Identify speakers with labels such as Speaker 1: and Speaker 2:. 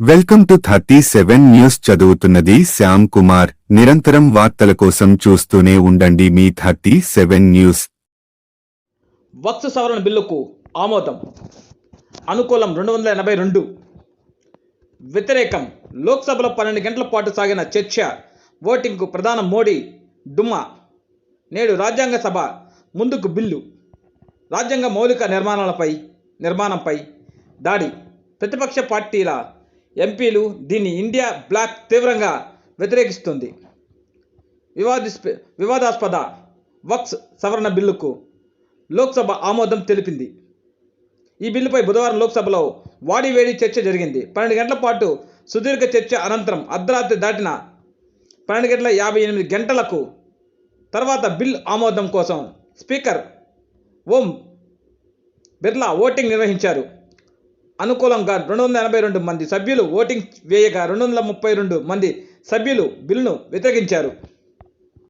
Speaker 1: Welcome to thirty seven news చదువుతున్నది శ్యామ్ కుమార్. నిరంతరం వార్తల కోసం చూస్తూనే ఉండండి మీ థర్టీ సెవెన్ న్యూస్.
Speaker 2: వక్స్ సవరణ బిల్లుకు ఆమోదం. అనుకూలం రెండు వందల ఎనభై రెండు. వ్యతిరేకం. లోక్సభలో పన్నెండు గంటల పాటు సాగిన చర్చ. ఓటింగ్కు ప్రధాన మోడీ డుమ్మా. నేడు రాజ్యాంగ సభ ముందుకు బిల్లు. రాజ్యాంగ మౌలిక నిర్మాణాలపై నిర్మాణంపై దాడి. ప్రతిపక్ష పార్టీల ఎంపీలు దీన్ని ఇండియా బ్లాక్ తీవ్రంగా వ్యతిరేకిస్తుంది. వివాదిస్ప వివాదాస్పద వక్స్ సవరణ బిల్లుకు లోక్సభ ఆమోదం తెలిపింది. ఈ బిల్లుపై బుధవారం లోక్సభలో వాడివేడి చర్చ జరిగింది. పన్నెండు గంటల పాటు సుదీర్ఘ చర్చ అనంతరం అర్ధరాత్రి దాటిన పన్నెండు గంటల యాభై ఎనిమిది గంటలకు తర్వాత బిల్ ఆమోదం కోసం స్పీకర్ ఓం బిర్లా ఓటింగ్ నిర్వహించారు. అనుకూలంగా రెండు వందల ఎనభై రెండు మంది సభ్యులు ఓటింగ్ వేయగా రెండు వందల ముప్పై రెండు మంది సభ్యులు బిల్లును వ్యతిరేకించారు.